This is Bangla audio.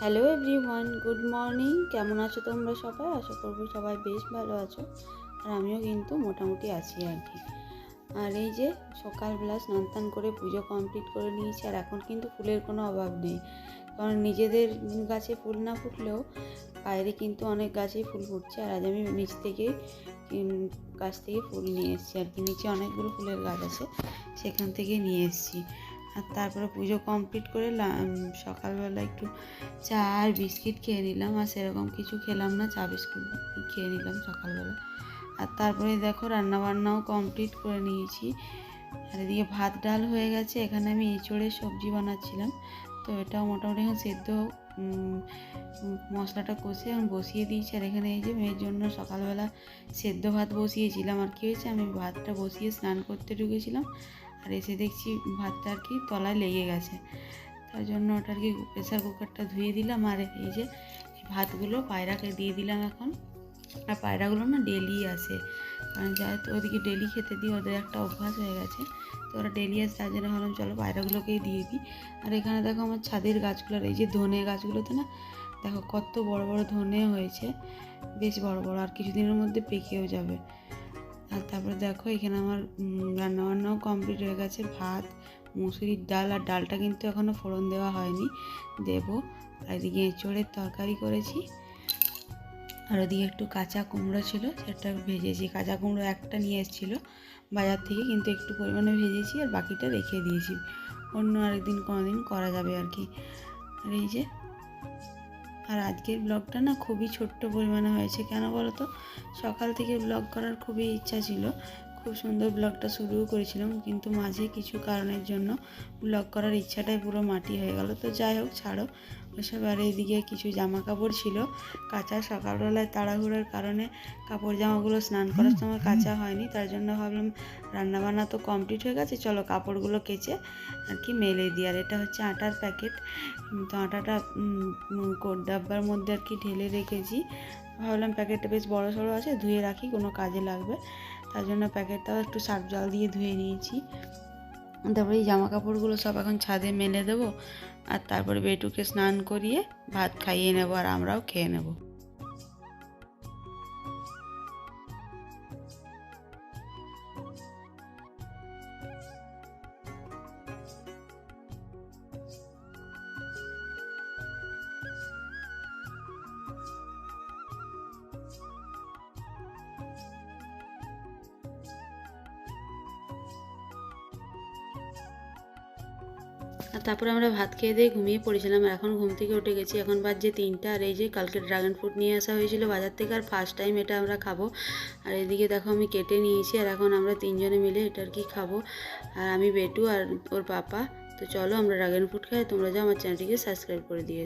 হ্যালো এভরিওয়ান গুড মর্নিং কেমন আছো তোমরা সবাই? আশা করব সবাই বেশ ভালো আছো। আর আমিও কিন্তু মোটামুটি আছি আর কি। আর এই যে সকালবেলা স্নান করে পুজো কমপ্লিট করে নিয়েছি, আর এখন কিন্তু ফুলের কোনো অভাব নেই। কারণ নিজেদের গাছে ফুল না ফুটলেও বাইরে কিন্তু অনেক গাছেই ফুল ফুটছে। আর আজ আমি নিচ থেকে গাছ থেকে ফুল নিয়ে এসেছি আর কি। নিচে অনেকগুলো ফুলের গাছ আছে, সেখান থেকে নিয়ে এসেছি। আর তারপরে পুজো কমপ্লিট করে সকালবেলা একটু চা আর বিস্কিট খেয়ে নিলাম। আর সেরকম কিছু খেলাম না, চা বিস্কুট খেয়ে নিলাম সকালবেলা। আর তারপরে দেখো রান্নাবান্নাও কমপ্লিট করে নিয়েছি। আর এদিকে ভাত, ডাল হয়ে গেছে। এখানে আমি এঁচড়ের সবজি বানাচ্ছিলাম। তো এটাও মোটামুটি এখন সেদ্ধ মশলাটা কষে এখন বসিয়ে দিয়েছি। আর এখানে এই যে মেয়ের জন্য সকালবেলা সেদ্ধ ভাত বসিয়েছিলাম। আর কী হয়েছে? আমি ভাতটা বসিয়ে স্নান করতে ঢুকেছিলাম। আর এসে দেখছি ভাতটা আর কি তলায় লেগে গেছে। তার জন্য ওটা আর কি প্রেসার কুকারটা ধুয়ে দিলাম আর এই যে ভাতগুলো পায়রাকে দিয়ে দিলাম এখন। আর পায়রাগুলো না ডেলি আসে। কারণ যেহেতু ওদিকে ডেলি খেতে দিই ওদের একটা অভ্যাস হয়ে গেছে। তো ওরা ডেলি আসে, তার জন্য ভাবলাম চলো পায়রাগুলোকেই দিয়ে দিই। আর এখানে দেখো আমার ছাদের গাছগুলোর এই যে ধনে গাছগুলোতে না, দেখো কত বড় বড় ধনে হয়েছে। বেশ বড় বড়, আর কিছুদিনের মধ্যে পেকেও যাবে। আর তারপরে দেখো এখানে আমার রান্নাবান্নাও কমপ্লিট হয়ে গেছে। ভাত মুসুরির ডাল আর ডালটা কিন্তু এখনও ফোড়ন দেওয়া হয়নি। দেবো। আর এদিকে এঁচড়ের তরকারি করেছি। আর ওদিকে একটু কাঁচা কুমড়ো ছিল, সেটা ভেজেছি। কাঁচা কুমড়ো একটা নিয়ে এসেছিল বাজার থেকে, কিন্তু একটু পরিমাণে ভেজেছি আর বাকিটা রেখে দিয়েছি। অন্য আরেকদিন কোনো দিন করা যাবে আর কি। আর এই যে আর আজকের ব্লগটা না খুবই ছোট্ট পরিমাণে হয়েছে। কেন বলো তো সকাল থেকে ব্লগ করার খুবই ইচ্ছা ছিল। খুব সুন্দর ব্লগটা শুরুও করেছিলাম, কিন্তু মাঝে কিছু কারণের জন্য ব্লগ করার ইচ্ছাটাই পুরো মাটি হয়ে গেল। তো যাই হোক, ছাড়ো। ওসব আর এইদিকে কিছু জামা কাপড় ছিল, কাঁচা সকালবেলায় তাড়াহুড়োর কারণে কাপড় জামাগুলো স্নান করার সময় কাঁচা হয়নি, তার জন্য ভাবলাম রান্নাবান্না তো কমপ্লিট হয়ে গেছে, চলো কাপড়গুলো কেচে আর কি মেলে দিই। আর এটা হচ্ছে আটার প্যাকেট। তো আটাটা ডাব্বার মধ্যে আর কি ঢেলে রেখেছি। ভাবলাম প্যাকেটটা বেশ বড় সড়ো আছে, ধুয়ে রাখি, কোনো কাজে লাগবে। তার জন্য প্যাকেটটাও একটু সার্ফ জল দিয়ে ধুয়ে নিয়েছি। তারপরে এই জামা কাপড়গুলো সব এখন ছাদে মেলে দেবো। আর তারপরে বেটুকে স্নান করিয়ে ভাত খাইয়ে নেব আর আমরাও খেয়ে নেব। আর তারপরে আমরা ভাত খেয়ে দিয়ে ঘুমিয়ে পড়েছিলাম। আর এখন ঘুম থেকে উঠে গেছি। এখন যে তিনটা। আর এই যে কালকে ড্রাগন ফ্রুট নিয়ে আসা হয়েছিল বাজার থেকে। আর ফার্স্ট টাইম এটা আমরা খাব। আর এদিকে দেখো আমি কেটে নিয়েছি। আর এখন আমরা তিনজনে মিলে এটা আর কি খাব? আর আমি বেটু আর ওর পাপা। তো চলো আমরা ড্রাগন ফ্রুট খাই। তোমরা যাও আমার চ্যানেলটিকে সাবস্ক্রাইব করে দিয়েছ।